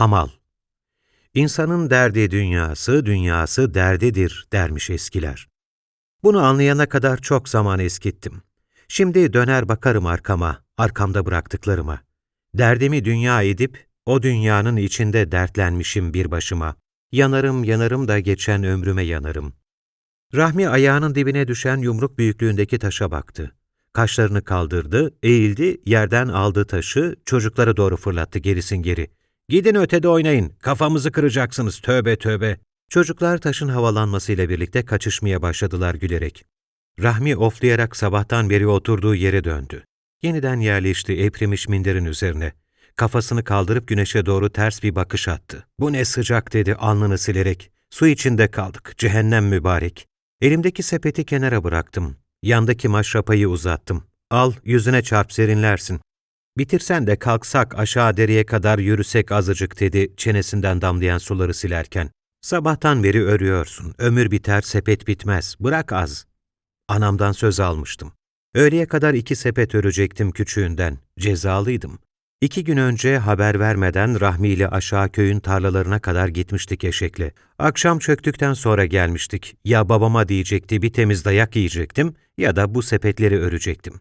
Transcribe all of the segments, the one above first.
Hamal İnsanın derdi dünyası, dünyası derdidir dermiş eskiler. Bunu anlayana kadar çok zaman eskittim. Şimdi döner bakarım arkama, arkamda bıraktıklarıma. Derdimi dünya edip, o dünyanın içinde dertlenmişim bir başıma. Yanarım yanarım da geçen ömrüme yanarım. Rahmi ayağının dibine düşen yumruk büyüklüğündeki taşa baktı. Kaşlarını kaldırdı, eğildi, yerden aldığı taşı çocuklara doğru fırlattı gerisin geri. Gidin ötede oynayın, kafamızı kıracaksınız, tövbe tövbe. Çocuklar taşın havalanmasıyla birlikte kaçışmaya başladılar gülerek. Rahmi oflayarak sabahtan beri oturduğu yere döndü. Yeniden yerleşti eprimiş minderin üzerine. Kafasını kaldırıp güneşe doğru ters bir bakış attı. Bu ne sıcak dedi alnını silerek. Su içinde kaldık, cehennem mübarek. Elimdeki sepeti kenara bıraktım. Yandaki maşrapayı uzattım. Al, yüzüne çarp serinlersin. Bitirsen de kalksak aşağı dereye kadar yürüsek azıcık dedi çenesinden damlayan suları silerken. Sabahtan beri örüyorsun, ömür biter sepet bitmez, bırak az. Anamdan söz almıştım. Öğleye kadar iki sepet örecektim küçüğünden, cezalıydım. İki gün önce haber vermeden Rahmi ile aşağı köyün tarlalarına kadar gitmiştik eşekle. Akşam çöktükten sonra gelmiştik. Ya babama diyecekti bir temiz dayak yiyecektim ya da bu sepetleri örecektim.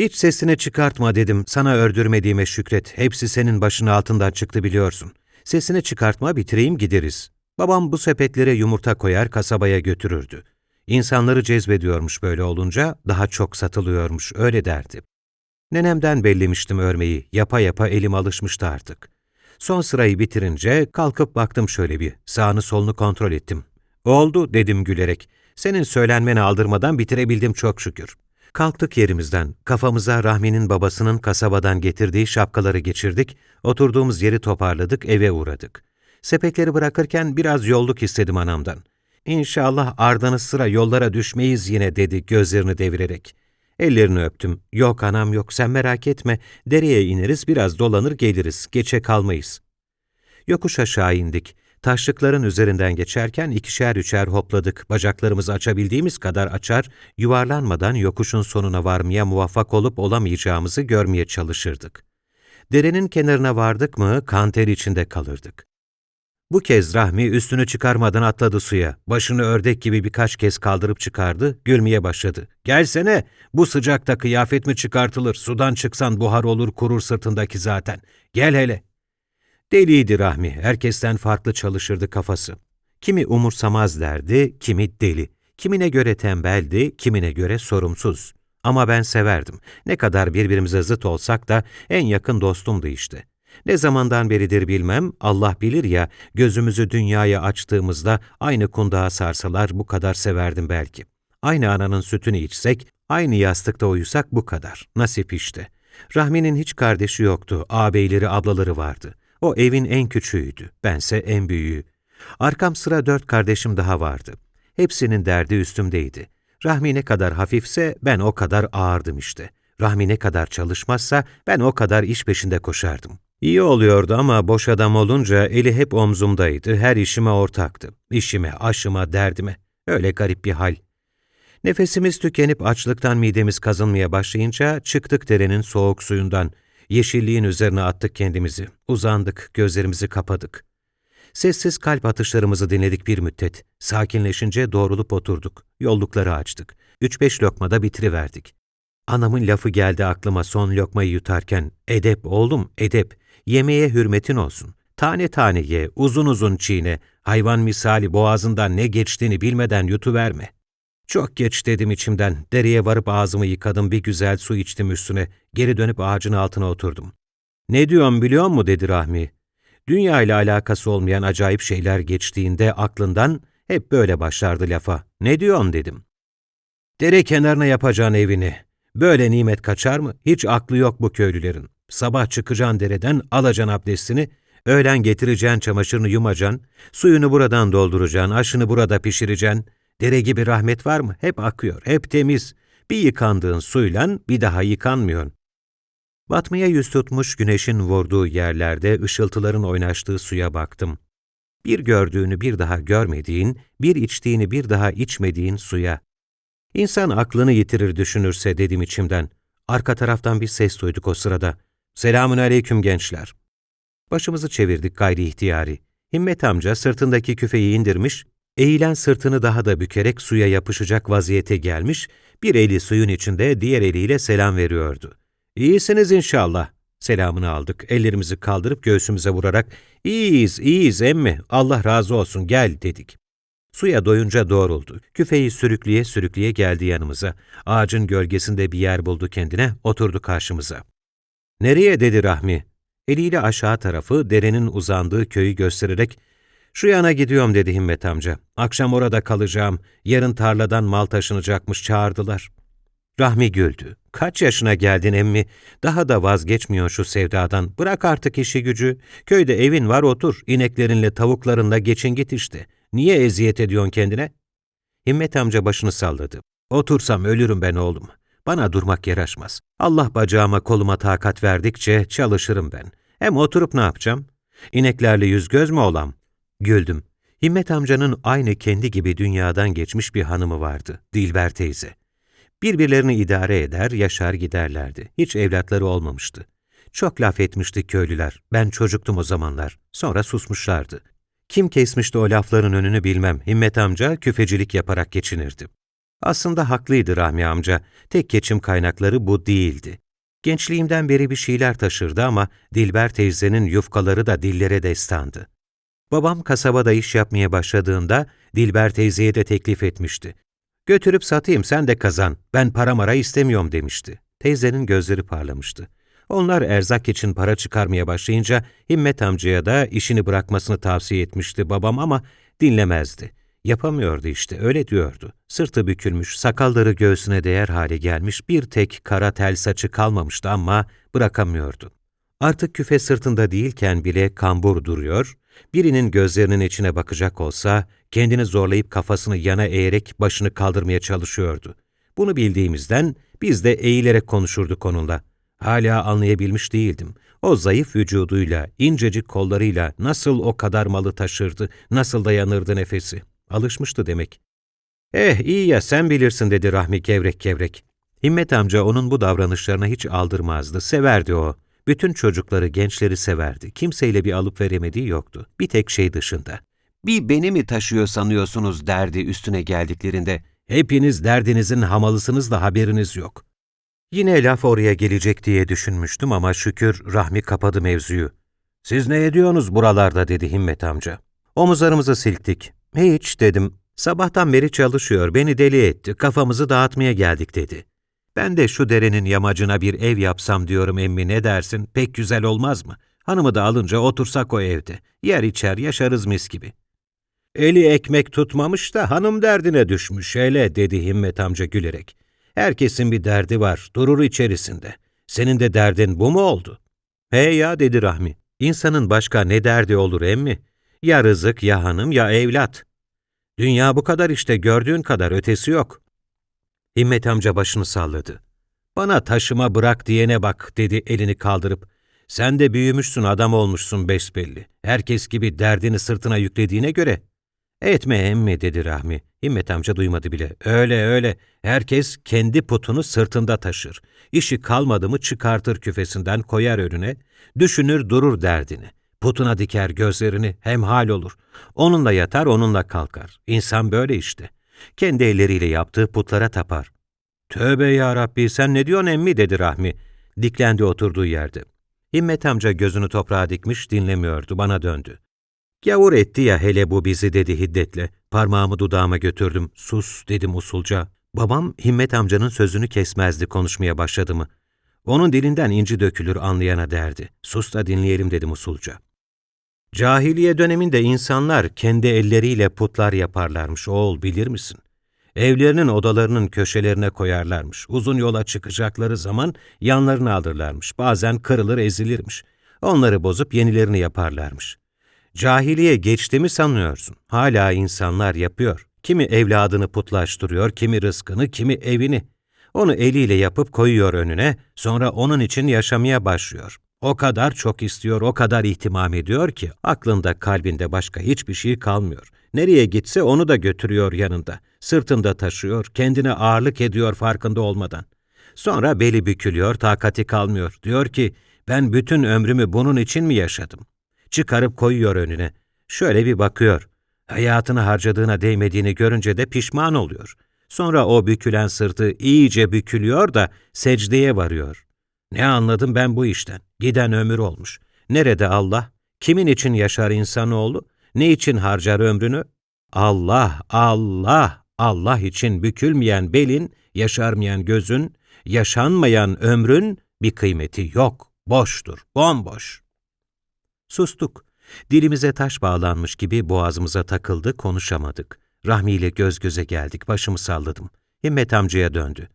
Hiç sesini çıkartma dedim, sana ördürmediğime şükret. Hepsi senin başının altından çıktı biliyorsun. Sesini çıkartma bitireyim gideriz. Babam bu sepetlere yumurta koyar kasabaya götürürdü. İnsanları cezbediyormuş böyle olunca, daha çok satılıyormuş, öyle derdi. Nenemden bellemiştim örmeyi, yapa yapa elim alışmıştı artık. Son sırayı bitirince kalkıp baktım şöyle bir, sağını solunu kontrol ettim. Oldu dedim gülerek. Senin söylenmeni aldırmadan bitirebildim çok şükür. Kalktık yerimizden, kafamıza Rahmi'nin babasının kasabadan getirdiği şapkaları geçirdik, oturduğumuz yeri toparladık, eve uğradık. Sepetleri bırakırken biraz yolluk istedim anamdan. İnşallah ardanı sıra yollara düşmeyiz yine dedi gözlerini devirerek. Ellerini öptüm. Yok anam yok sen merak etme. Dereye ineriz biraz dolanır geliriz. Geçe kalmayız. Yokuş aşağı indik. Taşlıkların üzerinden geçerken ikişer üçer hopladık. Bacaklarımızı açabildiğimiz kadar açar, yuvarlanmadan yokuşun sonuna varmaya muvaffak olup olamayacağımızı görmeye çalışırdık. Derenin kenarına vardık mı kanter içinde kalırdık. Bu kez Rahmi üstünü çıkarmadan atladı suya. Başını ördek gibi birkaç kez kaldırıp çıkardı, gülmeye başladı. Gelsene, bu sıcakta kıyafet mi çıkartılır, sudan çıksan buhar olur kurur sırtındaki zaten. Gel hele. Deliydi Rahmi, herkesten farklı çalışırdı kafası. Kimi umursamaz derdi, kimi deli. Kimine göre tembeldi, kimine göre sorumsuz. Ama ben severdim. Ne kadar birbirimize zıt olsak da en yakın dostumdu işte. Ne zamandan beridir bilmem, Allah bilir ya, gözümüzü dünyaya açtığımızda aynı kundağa sarsalar bu kadar severdim belki. Aynı ananın sütünü içsek, aynı yastıkta uyusak bu kadar. Nasip işte. Rahmi'nin hiç kardeşi yoktu, ağabeyleri, ablaları vardı. O evin en küçüğüydü, bense en büyüğü. Arkam sıra dört kardeşim daha vardı. Hepsinin derdi üstümdeydi. Rahmi ne kadar hafifse ben o kadar ağırdım işte. Rahmi ne kadar çalışmazsa ben o kadar iş peşinde koşardım. İyi oluyordu ama boş adam olunca eli hep omzumdaydı, her işime ortaktı. İşime, aşıma, derdime. Öyle garip bir hal. Nefesimiz tükenip açlıktan midemiz kazınmaya başlayınca çıktık derenin soğuk suyundan. Yeşilliğin üzerine attık kendimizi. Uzandık, gözlerimizi kapadık. Sessiz kalp atışlarımızı dinledik bir müddet. Sakinleşince doğrulup oturduk. Yollukları açtık. Üç beş lokmada bitiriverdik. Anamın lafı geldi aklıma son lokmayı yutarken. Edep oğlum, edep. Yemeğe hürmetin olsun. Tane tane ye, uzun uzun çiğne. Hayvan misali boğazından ne geçtiğini bilmeden yutuverme. Çok geç dedim içimden. Dereye varıp ağzımı yıkadım, bir güzel su içtim üstüne. Geri dönüp ağacın altına oturdum. Ne diyorum biliyor mu dedi Rahmi. Dünya ile alakası olmayan acayip şeyler geçtiğinde aklından hep böyle başlardı lafa. Ne diyorsun dedim. Dere kenarına yapacağın evini. Böyle nimet kaçar mı? Hiç aklı yok bu köylülerin. Sabah çıkacaksın dereden, alacaksın abdestini, öğlen getireceksin çamaşırını yumacaksın, suyunu buradan dolduracaksın, aşını burada pişireceksin. Dere gibi rahmet var mı? Hep akıyor, hep temiz. Bir yıkandığın suyla bir daha yıkanmıyorsun. Batmaya yüz tutmuş güneşin vurduğu yerlerde ışıltıların oynaştığı suya baktım. Bir gördüğünü bir daha görmediğin, bir içtiğini bir daha içmediğin suya. İnsan aklını yitirir düşünürse dedim içimden. Arka taraftan bir ses duyduk o sırada. Selamün aleyküm gençler. Başımızı çevirdik gayri ihtiyari. Himmet amca sırtındaki küfeyi indirmiş, eğilen sırtını daha da bükerek suya yapışacak vaziyete gelmiş, bir eli suyun içinde diğer eliyle selam veriyordu. İyisiniz inşallah. Selamını aldık, ellerimizi kaldırıp göğsümüze vurarak, iyiyiz, iyiyiz emmi, Allah razı olsun, gel dedik. Suya doyunca doğruldu. Küfeyi sürükleye sürükleye geldi yanımıza. Ağacın gölgesinde bir yer buldu kendine, oturdu karşımıza. Nereye dedi Rahmi? Eliyle aşağı tarafı, derenin uzandığı köyü göstererek, şu yana gidiyorum dedi Himmet amca. Akşam orada kalacağım, yarın tarladan mal taşınacakmış çağırdılar. Rahmi güldü. Kaç yaşına geldin emmi? Daha da vazgeçmiyor şu sevdadan. Bırak artık işi gücü. Köyde evin var otur. İneklerinle tavuklarınla geçin git işte. Niye eziyet ediyorsun kendine? Himmet amca başını salladı. Otursam ölürüm ben oğlum. Bana durmak yaraşmaz. Allah bacağıma koluma takat verdikçe çalışırım ben. Hem oturup ne yapacağım? İneklerle yüz göz mü olam? Güldüm. Himmet amcanın aynı kendi gibi dünyadan geçmiş bir hanımı vardı, Dilber teyze. Birbirlerini idare eder, yaşar giderlerdi. Hiç evlatları olmamıştı. Çok laf etmişti köylüler. Ben çocuktum o zamanlar. Sonra susmuşlardı. Kim kesmişti o lafların önünü bilmem. Himmet amca küfecilik yaparak geçinirdi. Aslında haklıydı Rahmi amca. Tek geçim kaynakları bu değildi. Gençliğimden beri bir şeyler taşırdı ama Dilber teyzenin yufkaları da dillere destandı. Babam kasabada iş yapmaya başladığında Dilber teyzeye de teklif etmişti. Götürüp satayım sen de kazan, ben para mara istemiyorum demişti. Teyzenin gözleri parlamıştı. Onlar erzak için para çıkarmaya başlayınca Himmet amcaya da işini bırakmasını tavsiye etmişti babam ama dinlemezdi. Yapamıyordu işte, öyle diyordu. Sırtı bükülmüş, sakalları göğsüne değer hale gelmiş, bir tek kara tel saçı kalmamıştı ama bırakamıyordu. Artık küfe sırtında değilken bile kambur duruyor, birinin gözlerinin içine bakacak olsa, kendini zorlayıp kafasını yana eğerek başını kaldırmaya çalışıyordu. Bunu bildiğimizden biz de eğilerek konuşurduk onunla. Hala anlayabilmiş değildim. O zayıf vücuduyla, incecik kollarıyla nasıl o kadar malı taşırdı, nasıl dayanırdı nefesi. Alışmıştı demek. Eh iyi ya sen bilirsin dedi Rahmi kevrek kevrek. Himmet amca onun bu davranışlarına hiç aldırmazdı, severdi o. Bütün çocukları, gençleri severdi. Kimseyle bir alıp veremediği yoktu. Bir tek şey dışında. Bir beni mi taşıyor sanıyorsunuz derdi üstüne geldiklerinde. Hepiniz derdinizin hamalısınız da haberiniz yok. Yine laf oraya gelecek diye düşünmüştüm ama şükür Rahmi kapadı mevzuyu. Siz ne ediyorsunuz buralarda dedi Himmet amca. Omuzlarımızı silktik. Hiç dedim. Sabahtan beri çalışıyor, beni deli etti, kafamızı dağıtmaya geldik dedi. Ben de şu derenin yamacına bir ev yapsam diyorum emmi ne dersin, pek güzel olmaz mı? Hanımı da alınca otursak o evde. Yer içer yaşarız mis gibi. Eli ekmek tutmamış da hanım derdine düşmüş hele dedi Himmet amca gülerek. Herkesin bir derdi var, durur içerisinde. Senin de derdin bu mu oldu? He ya dedi Rahmi. İnsanın başka ne derdi olur emmi? Ya rızık, ya hanım, ya evlat. Dünya bu kadar işte gördüğün kadar ötesi yok. Himmet amca başını salladı. Bana taşıma bırak diyene bak dedi elini kaldırıp. Sen de büyümüşsün adam olmuşsun besbelli. Herkes gibi derdini sırtına yüklediğine göre. Etme emmi dedi Rahmi. Himmet amca duymadı bile. Öyle öyle. Herkes kendi putunu sırtında taşır. İşi kalmadı mı çıkartır küfesinden koyar önüne. Düşünür durur derdini. Putuna diker gözlerini hemhal olur. Onunla yatar onunla kalkar. İnsan böyle işte. Kendi elleriyle yaptığı putlara tapar. Tövbe ya Rabbi sen ne diyorsun emmi dedi Rahmi. Diklendi oturduğu yerde. Himmet amca gözünü toprağa dikmiş dinlemiyordu bana döndü. Gavur etti ya hele bu bizi dedi hiddetle. Parmağımı dudağıma götürdüm. Sus dedim usulca. Babam Himmet amcanın sözünü kesmezdi konuşmaya başladı mı. Onun dilinden inci dökülür anlayana derdi. Sus da dinleyelim dedim usulca. Cahiliye döneminde insanlar kendi elleriyle putlar yaparlarmış oğul bilir misin? Evlerinin odalarının köşelerine koyarlarmış. Uzun yola çıkacakları zaman yanlarını alırlarmış. Bazen kırılır ezilirmiş. Onları bozup yenilerini yaparlarmış. Cahiliye geçti mi sanıyorsun? Hala insanlar yapıyor. Kimi evladını putlaştırıyor, kimi rızkını, kimi evini. Onu eliyle yapıp koyuyor önüne, sonra onun için yaşamaya başlıyor. O kadar çok istiyor, o kadar ihtimam ediyor ki aklında, kalbinde başka hiçbir şey kalmıyor. Nereye gitse onu da götürüyor yanında. Sırtında taşıyor, kendine ağırlık ediyor farkında olmadan. Sonra beli bükülüyor, takati kalmıyor. Diyor ki, ben bütün ömrümü bunun için mi yaşadım? Çıkarıp koyuyor önüne. Şöyle bir bakıyor. Hayatını harcadığına değmediğini görünce de pişman oluyor. Sonra o bükülen sırtı iyice bükülüyor da secdeye varıyor. Ne anladım ben bu işten? Giden ömür olmuş. Nerede Allah? Kimin için yaşar insanoğlu? Ne için harcar ömrünü? Allah, Allah, Allah için bükülmeyen belin, yaşarmayan gözün, yaşanmayan ömrün bir kıymeti yok. Boştur, bomboş. Sustuk. Dilimize taş bağlanmış gibi boğazımıza takıldı, konuşamadık. Rahmi ile göz göze geldik, başımı salladım. Himmet amcaya döndü.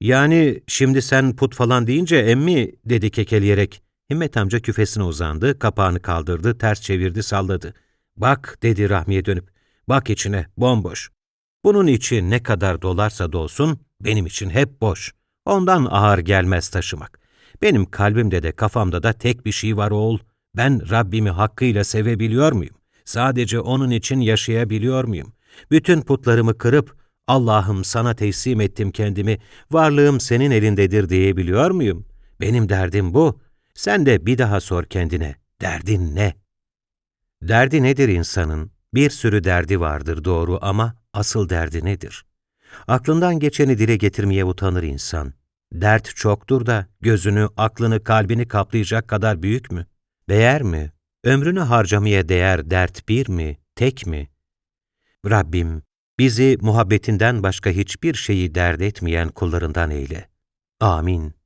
Yani şimdi sen put falan deyince emmi dedi kekeleyerek. Himmet amca küfesine uzandı, kapağını kaldırdı, ters çevirdi, salladı. Bak dedi Rahmi'ye dönüp, bak içine, bomboş. Bunun içi ne kadar dolarsa dolsun, benim için hep boş. Ondan ağır gelmez taşımak. Benim kalbimde de kafamda da tek bir şey var oğul. Ben Rabbimi hakkıyla sevebiliyor muyum? Sadece O'nun için yaşayabiliyor muyum? Bütün putlarımı kırıp, Allah'ım sana teslim ettim kendimi, varlığım senin elindedir diyebiliyor muyum? Benim derdim bu. Sen de bir daha sor kendine, derdin ne? Derdi nedir insanın? Bir sürü derdi vardır doğru ama asıl derdi nedir? Aklından geçeni dile getirmeye utanır insan. Dert çoktur da gözünü, aklını, kalbini kaplayacak kadar büyük mü? Değer mi? Ömrünü harcamaya değer dert bir mi, tek mi? Rabbim, bizi muhabbetinden başka hiçbir şeyi dert etmeyen kullarından eyle. Amin.